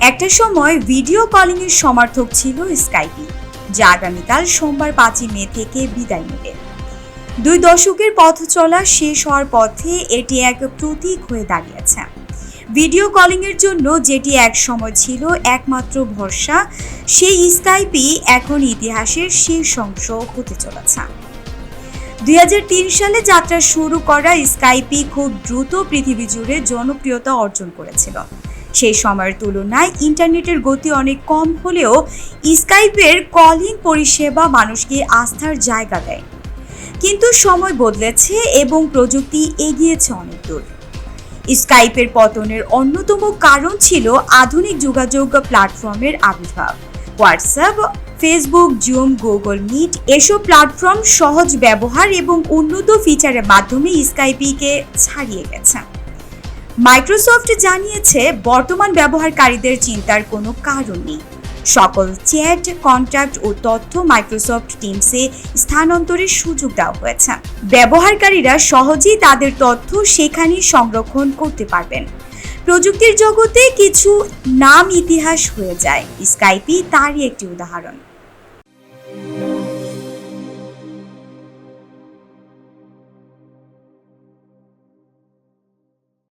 একটা সময় video calling এর সমর্থক ছিল স্কাইপি যা আগামীকাল সোমবার পাঁচই মে থেকে বিদায় নেবে। দুই দশকের পথ চলা শেষ হওয়ার পথে এটি এক প্রতীক হয়ে দাঁড়িয়েছে। ভিডিও কলিং এর জন্য যেটি এক সময় ছিল একমাত্র ভরসা, সেই স্কাইপই এখন ইতিহাসের শেষ অংশ হতে চলেছে। দুই হাজার তিন সালে যাত্রা শুরু করা স্কাইপি খুব দ্রুত পৃথিবী জুড়ে জনপ্রিয়তা অর্জন করেছিল। সেই সময়ের তুলনায় ইন্টারনেটের গতি অনেক কম হলেও স্কাইপের কলিং পরিষেবা মানুষকে আস্থার জায়গা দেয়। কিন্তু সময় বদলেছে এবং প্রযুক্তি এগিয়েছে অনেক দূর। স্কাইপের পতনের অন্যতম কারণ ছিল আধুনিক যোগাযোগ প্ল্যাটফর্মের আবির্ভাব। WhatsApp, Facebook, Zoom, Google Meet এসব প্ল্যাটফর্ম সহজ ব্যবহার এবং উন্নত ফিচারের মাধ্যমে স্কাইপিকে ছাড়িয়ে গেছে। মাইক্রোসফট জানিয়েছে, বর্তমান ব্যবহারকারীদের চিন্তার কোনো কারণ নেই। সকল চ্যাট, কন্ট্যাক্ট ও তথ্য মাইক্রোসফট টিমসে স্থানান্তরের সুযোগ দেওয়া হয়েছে। ব্যবহারকারীরা সহজেই তাদের তথ্য সেখানেই সংরক্ষণ করতে পারবেন। প্রযুক্তির জগতে কিছু নাম ইতিহাস হয়ে যায়। স্কাইপি তারই একটি উদাহরণ।